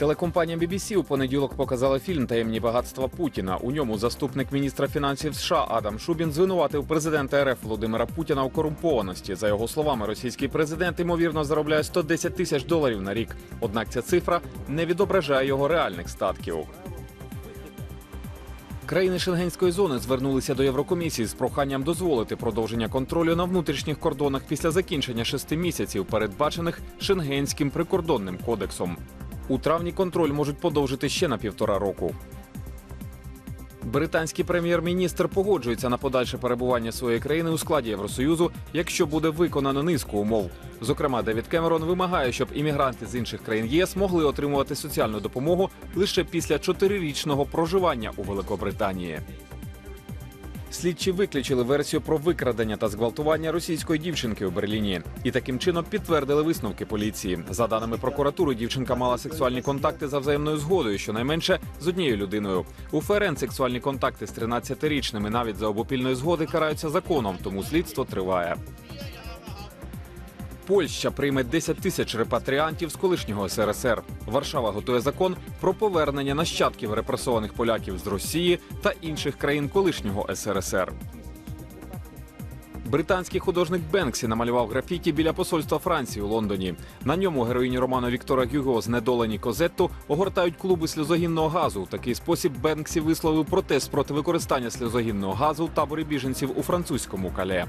Телекомпанія BBC у понеділок показала фільм Таємні багатства Путіна. У ньому заступник міністра фінансів США Адам Шубін звинуватив президента РФ Володимира Путіна у корумпованості. За його словами, російський президент ймовірно заробляє 110 тисяч доларів на рік. Однак ця цифра не відображає його реальних статків. Країни Шенгенської зони звернулися до Єврокомісії з проханням дозволити продовження контролю на внутрішніх кордонах після закінчення шести місяців, передбачених Шенгенським прикордонним кодексом. У травні контроль можуть подовжити ще на півтора року. Британський прем'єр-міністр погоджується на подальше перебування своєї країни у складі Євросоюзу, якщо буде виконано низку умов. Зокрема, Девід Кемерон вимагає, щоб іммігранти з інших країн ЄС могли отримувати соціальну допомогу лише після чотирирічного проживання у Великобританії. Слідчі виключили версію про викрадення та зґвалтування російської дівчинки у Берліні і таким чином підтвердили висновки поліції. За даними прокуратури, дівчинка мала сексуальні контакти за взаємною згодою, щонайменше з однією людиною. У ФРН сексуальні контакти з 13-річними навіть за обопільної згоди караються законом, тому слідство триває. Польща прийме 10 тисяч репатріантів з колишнього СРСР. Варшава готує закон про повернення нащадків репресованих поляків з Росії та інших країн колишнього СРСР. Британський художник Бенксі намалював графіті біля посольства Франції у Лондоні. На ньому героїні роману Віктора Гюго знедолені Козетту огортають клуби сльозогінного газу. У такий спосіб Бенксі висловив протест проти використання сльозогінного газу в таборі біженців у французькому кале.